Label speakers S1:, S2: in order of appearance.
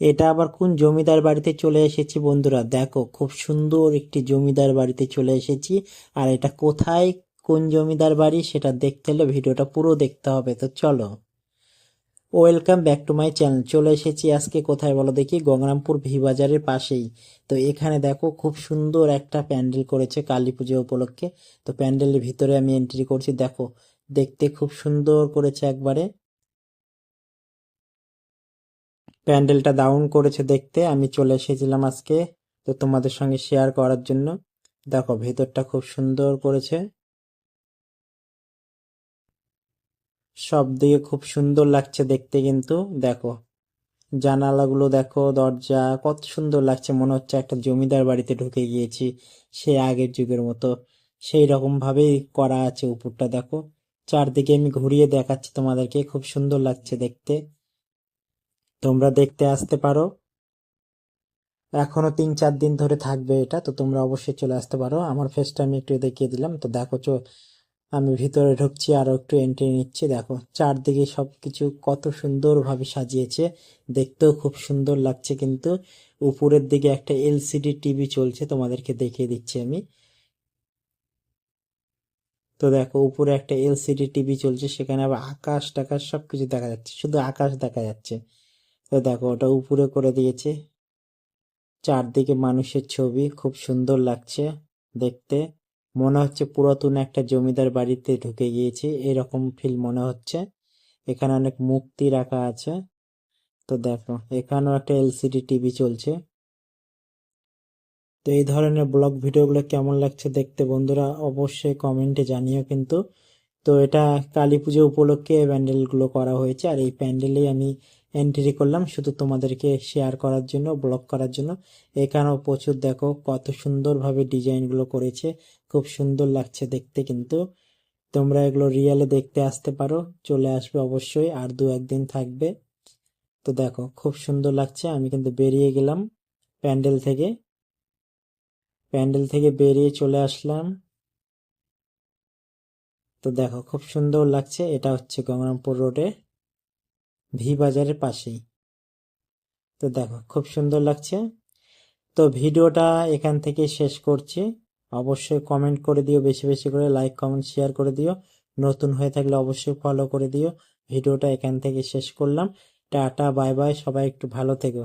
S1: এটা আবার কোন জমিদার বাড়িতে চলে এসেছি বন্ধুরা? দেখো, খুব সুন্দর একটি জমিদার বাড়িতে চলে এসেছি। আর এটা কোথায়? কোন জমিদার বাড়ি? সেটা দেখতে হলে ভিডিওটা পুরো দেখতে হবে। তো চলো, welcome back to my channel. চলে এসেছি আজকে কোথায় বলো দেখি? গঙ্গারামপুর ভি বাজারের পাশেই। তো এখানে দেখো, খুব সুন্দর একটা প্যান্ডেল করেছে কালী পুজো উপলক্ষে। তো প্যান্ডেলের ভিতরে আমি এন্ট্রি করছি। দেখো, দেখতে খুব সুন্দর করেছে একবারে। প্যান্ডেলটা দারুণ করেছে দেখতে, আমি চলে এসেছিলাম আজকে তো তোমাদের সঙ্গে শেয়ার করার জন্য। দেখো, ভেতরটা খুব সুন্দর করেছে। সব দিকে খুব সুন্দর লাগছে দেখতে কিন্তু, দেখো। জানালাগুলো দেখো, দরজা, কত সুন্দর লাগছে। মনে হচ্ছে একটা জমিদার বাড়িতে ঢুকে গিয়েছি, সে আগের যুগের মতো। সেই রকম ভাবেই করা আছে উপরটা, দেখো। চারদিকে আমি ঘুরিয়ে দেখাচ্ছি তোমাদেরকে, খুব সুন্দর লাগছে দেখতে। তোমরা দেখতে আসতে পারো। এখনও তিন চার দিন ধরে থাকবে এটা, তো তোমরা অবশ্যই চলে আসতে পারো। আমার ফেসটা আমি একটু দেখিয়ে দিলাম, তো দেখো চো, আমি ভিতরে ঢুকছি, আরও একটু এন্ট্রি নিচ্ছি, দেখো। চারদিকে সবকিছু কত সুন্দরভাবে সাজিয়েছে, দেখতেও খুব সুন্দর লাগছে কিন্তু। উপরের দিকে একটা এলসিডি টিভি চলছে, তোমাদেরকে দেখিয়ে দিচ্ছি আমি। তো দেখো, উপরে একটা এলসিডি টিভি চলছে, সেখানে আবার আকাশ টাকাশ সবকিছু দেখা যাচ্ছে, শুধু আকাশ দেখা যাচ্ছে। তো দেখো, ওটা উপরে করে দিয়েছে। চারদিকে মানুষের ছবি, খুব সুন্দর লাগছে দেখতে। মনে হচ্ছে পুরাতন একটা জমিদার বাড়িতে ঢুকে গিয়েছি, এরকম ফিল মনে হচ্ছে। এখানে অনেক মুক্তি রাখা আছে। তো দেখো, এখানেও একটা এলসিডি টিভি চলছে। তো এই ধরনের ব্লগ ভিডিওগুলো কেমন লাগছে দেখতে বন্ধুরা, অবশ্যই কমেন্টে জানিও কিন্তু। তো এটা কালী পুজো উপলক্ষে এই প্যান্ডেলগুলো করা হয়েছে, আর এই প্যান্ডেলেই আমি এন্ট্রি করলাম, শুধু তোমাদেরকে শেয়ার করার জন্য ব্লগ করার জন্য। এখানেও প্রচুর দেখো, কত সুন্দরভাবে ডিজাইনগুলো করেছে, খুব সুন্দর লাগছে দেখতে কিন্তু। তোমরা এগুলো রিয়েলে দেখতে আসতে পারো, চলে আসবে অবশ্যই, আর দু একদিন থাকবে। তো দেখো, খুব সুন্দর লাগছে, আমি কিন্তু বেরিয়ে গেলাম প্যান্ডেল থেকে। প্যান্ডেল থেকে বেরিয়ে চলে আসলাম। তো দেখো, খুব সুন্দর লাগছে, এটা হচ্ছে গঙ্গারামপুর রোডে। ভি বাজারের পাশেই। তো দেখো, খুব সুন্দর লাগছে। তো ভিডিওটা এখান থেকে শেষ করছি। অবশ্যই কমেন্ট করে দিও, বেশি বেশি করে লাইক কমেন্ট শেয়ার করে দিও। নতুন হয়ে থাকলে অবশ্যই ফলো করে দিও। ভিডিওটা এখান থেকে শেষ করলাম। টাটা বাই বাই সবাই একটু ভালো থেকো।